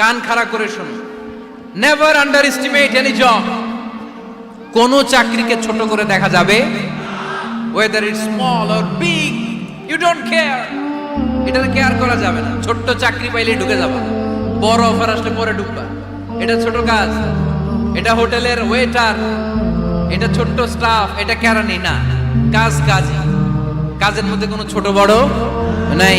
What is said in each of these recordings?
কান খাড়া করে শুনুন। Never underestimate any job কোন চাকরিকে ছোট করে দেখা যাবে? Whether it small or big you don't care এটা কেয়ার করা যাবে না। ছোট্ট চাকরি পাইলে ঢুকে যাবা বড় অফার আসলে পরে ঢুকবা। এটা ছোট কাজ। এটা হোটেলের ওয়েটার এটা ছোট্ট স্টাফ এটা কেরানি না। কাজ কাজই। কাজের মধ্যে কোনো ছোট বড় নাই।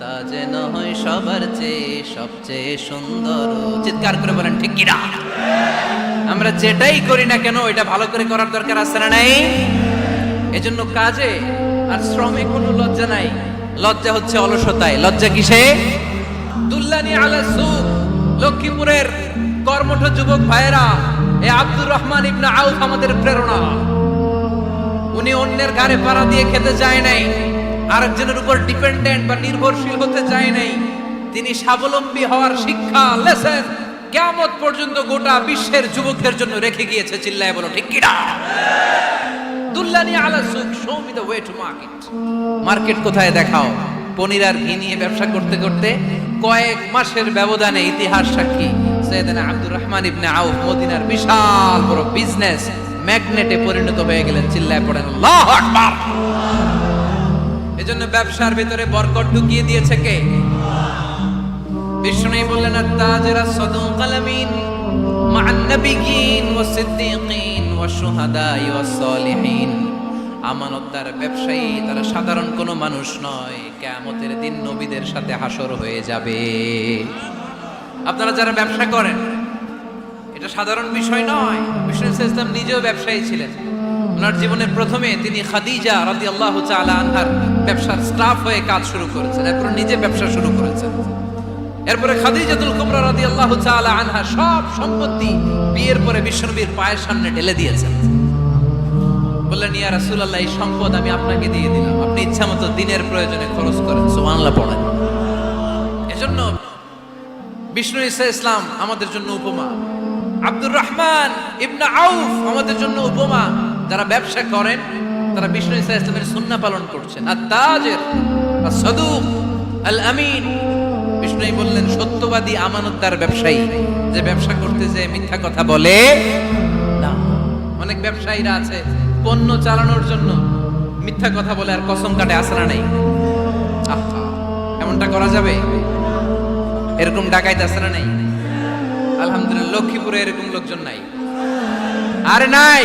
তা যেন হয় সবার চেয়ে সবচেয়ে সুন্দর। চিৎকার করে বলেন, ঠিক কিনা? আমরা যেটাই করি না কেন এটা ভালো করে করার দরকার আছে না নাই? এজন্য কাজে আর শ্রমে কোনো লজ্জা নাই। লজ্জা হচ্ছে অলসতায়। লজ্জা কিসে? দুল্লানি আলা সুক লক্ষ্মীপুরের কর্মঠ যুবক ভাইয়েরা, এ আব্দুর রহমান ইবনে আউফ আমাদের প্রেরণা। উনি অন্যের ঘাড়ে পাড়া দিয়ে খেতে যায় নাই। আরেকজনের উপর ডিপেন্ডেন্ট বা নির্ভরশীল হতে যায় নাই। তিনি স্বাবলম্বী হওয়ার শিক্ষা লেসেন কেমত পর্যন্ত গোটা বিশ্বের যুবকদের জন্য রেখে গিয়েছে, চিল্লায় বলো, ঠিক কিনা? দুল্লানি আলা সুক show me the way to market market কোথায় দেখাও? পনির আর ঘি নিয়ে ব্যবসা করতে করতে কয়েক মাসের ব্যবধানে ইতিহাস সাক্ষী। সৈয়দনা আব্দুর রহমান ইবনে আউফ, মদিনার বিশাল বড় বিজনেস ম্যাগনেটে পরিণত হয়ে গেলেন, চিল্লায় পড়েন, আল্লাহু আকবার! এজন্য ব্যবসার ভিতরে বরকট ঢুকিয়ে দিয়েছে কে? বিষ্ণু বললেন, আত্তাজরা সাদুক আলামিন মা'আন নাবিয়িন ওয়াস সিদ্দিকিন ওয়াস শুহাদাই ওয়াস সালিহিন। আমানতদার ব্যবসায়ী, তারা সাধারণ কোনো মানুষ নয়। কিয়ামতের দিন নবীদের সাথে হাসর হয়ে যাবে। আপনারা যারা ব্যবসা করেন, এটা সাধারণ বিষয় নয়। বিষ্ণু ইসলাম নিজেও ব্যবসায়ী ছিলেন। ওনার জীবনের প্রথমে তিনি খাদিজা রাদি আল্লাহ আনহার ব্যবসার স্টাফ হয়ে কাজ শুরু করেছেন। এরপর নিজে ব্যবসা শুরু করেছেন। এরপরে খাদিজাতুল কুবরা রাদিয়াল্লাহু তাআলা আনহা সব সম্পত্তি বিয়ের পরে বিশ্বনবীর পায়ের সামনে ঢেলে দিয়েছেন। বললেন, ইয়া রাসূলুল্লাহ, এই সম্পদ আমি আপনাকে দিয়ে দিলাম। আপনি ইচ্ছা মতো দিনের প্রয়োজনে খরচ করেন। সুবহানাল্লাহ পড়েন। এজন্য বিষ্ণু ঈসা ইসলাম আমাদের জন্য উপমা। আব্দুর রহমান ইবনে আউফ আমাদের জন্য উপমা। যারা ব্যবসা করেন তারা বিষ্ণু ঈসা ইসলামের সুন্নাহ পালন করছেন আর তাজের আর সদুক আল আমিন বিষ্ণুই বললেন সত্যবাদী আমানতদার ব্যবসায়ী যে ব্যবসা করতে যে মিথ্যা কথা বলে না। অনেক ব্যবসায়ীরা আছে পণ্য চালানোর জন্য মিথ্যা কথা বলে আর কসম কাটে আসরা নেই। আহা, এমনটা করা যাবে? এরকম ডাকাইতে আসরা নেই। আলহামদুলিল্লাহ লক্ষ্মীপুরে এরকম লোকজন নাই। আরে নাই।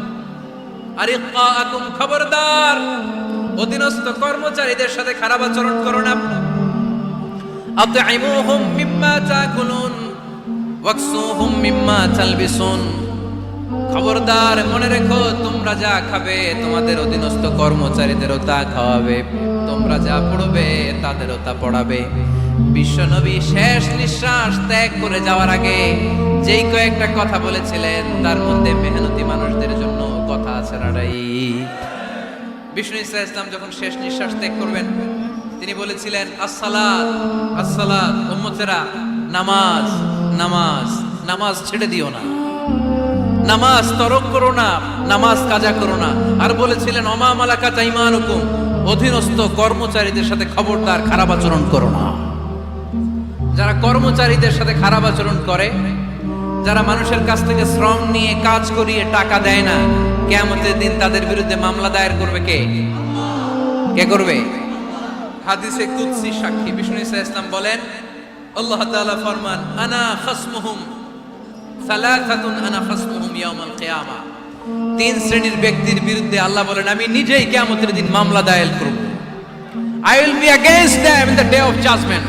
খবরদার। অধীনস্থ কর্মচারীদের সাথে খারাপ আচরণ করো না খবরদার, মনে রেখো, তোমরা যা খাবে, তোমাদের অধীনস্থ কর্মচারীদেরও তা খাওয়াবে। তোমরা যা পড়বে, তাদেরও তা পড়াবে। বিশ্বনবী শেষ নিঃশ্বাস ত্যাগ করে যাওয়ার আগে যেই কয়েকটা কথা বলেছিলেন, তার মধ্যে মেহনতি মানুষদের জন্য বিষ্ণু ইসা ইসলাম যখন শেষ নিঃশ্বাস ত্যাগ করবেন, তিনি বলেছিলেন, আসসালাত আসসালাত, উম্মতেরা, নামাজ নামাজ নামাজ ছেড়ে দিও না। নামাজ তরক করো না, নামাজ কাজা করো না। আর বলেছিলেন অমা মালাকা চাইমানুকুম অধীনস্থ কর্মচারীদের সাথে খবরদার, খারাপ আচরণ করো না। যারা কর্মচারীদের সাথে খারাপ আচরণ করে, যারা মানুষের কাছ থেকে শ্রম নিয়ে কাজ করিয়ে টাকা দেয় না কেমতের দিন তাদের বিরুদ্ধে মামলা দায়ের করবে কে? কে করবে? হাদিসে কুদসি সাক্ষী। বিষ্ণু ইসা ইসলাম বলেন, আল্লাহ তাআলা ফরমান, আনা খাসমুহুম, সালাসাতুন আনা খাসমুহুম ইয়াউমাল কিয়ামা। তিন শ্রেণির ব্যক্তির বিরুদ্ধে আল্লাহ বলেন, আমি নিজেই কিয়ামতের দিন মামলা দায়ের করব। I will be against them in the day of judgment.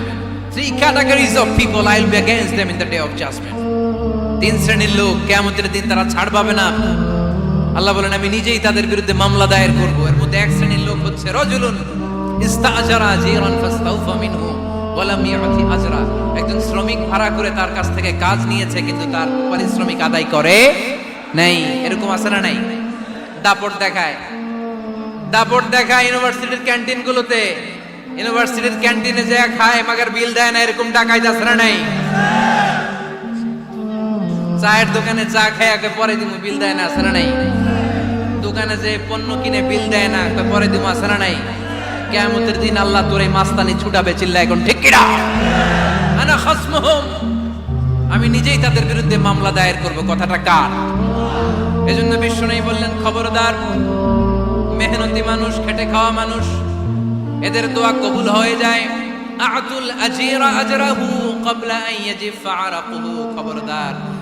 Three categories of people, I will be against them in the day of judgment. তিন শ্রেণির লোক, কিয়ামতের দিন তারা ছাড় পাবে না। আল্লাহ বলেন, আমি নিজেই তাদের বিরুদ্ধে মামলা দায়ের করব। এর মধ্যে এক শ্রেণির লোক হচ্ছে রজুলুন ইস্তাজারা জিরান ফাস্তাউফা মিনহু ওয়ালাম ইয়াতি আজরা। একজন শ্রমিক ভাড়া করে তার কাছ থেকে কাজ নিয়েছে, কিন্তু তার পারিশ্রমিক আদায় করে নাই। এরকম আছে না নাই? দাপট দেখায়। দাপট দেখায় ইউনিভার্সিটির ক্যান্টিনগুলোতে। ইউনিভার্সিটির ক্যান্টিনে যায় খায়, মাগার বিল দেয় না, এরকম ডাকাইতে আছে না নাই? চায়ের দোকানে চা খায় পরে দিমু, বিল দেয় না না নাই? দোকানে যে পণ্য কিনে বিল দেয় না পরে দিমু, আছে না নাই? কেয়ামতের দিন আল্লাহ তোর এই মাস্তানি ছুটাবে চিল্লা এখন ঠিক কিনা? আনা খাসমুহুম। আমি নিজেই তাদের বিরুদ্ধে মামলা দায়ের করব, কথাটা কার? এজন্য বিশ্ব নেই বললেন, খবরদার, মেহনতি মানুষ, খেটে খাওয়া মানুষ, এদের দোয়া কবুল হয়ে যায়। আতুল আজিরা আজরাহু ক্বাবলা আন আরাকুহু। খবরদার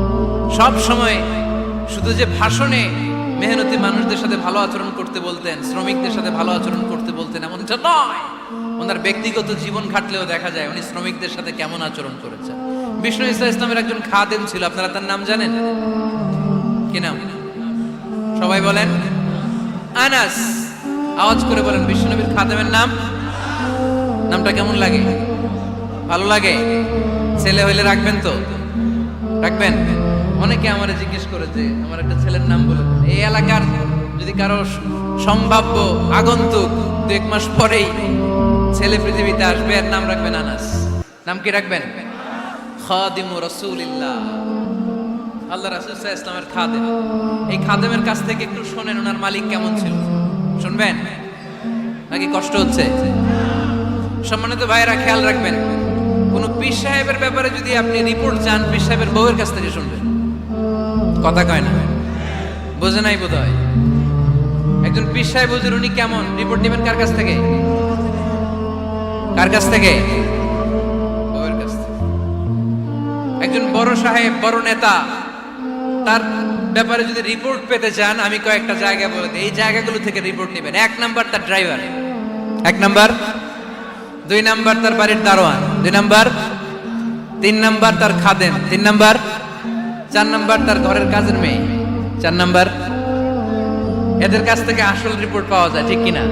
সব সময় শুধু যে ভাষণে মেহনতি মানুষদের সাথে ভালো আচরণ করতে বলতেন, শ্রমিকদের সাথে ভালো আচরণ করতে বলতেন, এমনটা নয়। ওনার ব্যক্তিগত জীবন ঘাটলেও দেখা যায় উনি শ্রমিকদের সাথে কেমন আচরণ করেছেন। বিষ্ণু ইসা ইসলামের একজন খাদেম ছিল, আপনারা তার নাম জানেন? কি নাম? সবাই বলেন? আনাস। আওয়াজ করে বলেন বিশ্বনবীর খাদেমের নাম? নামটা কেমন লাগে? ভালো লাগে? ছেলে হইলে রাখবেন তো? রাখবেন? অনেকে আমার জিজ্ঞেস করেছে আমার একটা ছেলের নাম বলে এই এলাকার যদি কারও সম্ভাব্য আগন্তুক দু এক মাস পরেই ছেলে পৃথিবীতে আসবে, এর নাম রাখবেন আনাস। নাম কি রাখবেন? খাদিমু রাসূলিল্লাহ। আল্লাহ রাসূল ইসলামের খাদেম। এই খাদেমের কাছ থেকে একটু শোনেন, ওনার মালিক কেমন ছিল। শুনবেন? নাকি কষ্ট হচ্ছে? সম্মানিত ভাইয়েরা, খেয়াল রাখবেন, কোন পীর সাহেবের ব্যাপারে যদি আপনি রিপোর্ট চান, পীর সাহেবের বউয়ের কাছ থেকে শুনবেন। কথা কয় না। বোঝে নাই বোধ হয় একজন পীর সাহেব হুজুর, উনি কেমন? রিপোর্ট নেবেন কার কাছ থেকে? কার কাছ থেকে? একজন বড় সাহেব, বড় নেতা, তার ব্যাপারে যদি রিপোর্ট পেতে চান, আমি কয়েকটা জায়গা বলে দিই। এই জায়গাগুলো থেকে রিপোর্ট নেবেন। এক নাম্বার তার ড্রাইভার এক নাম্বার। দুই নাম্বার তার বাড়ির দারোয়ান। দুই নাম্বার। তিন নাম্বার তার খাদেন তিন নাম্বার। চার নাম্বার তার ঘরের কাজের মেয়ে। চার নাম্বার, এদের কাছ থেকে আসল রিপোর্ট পাওয়া যায়, ঠিক কিনা?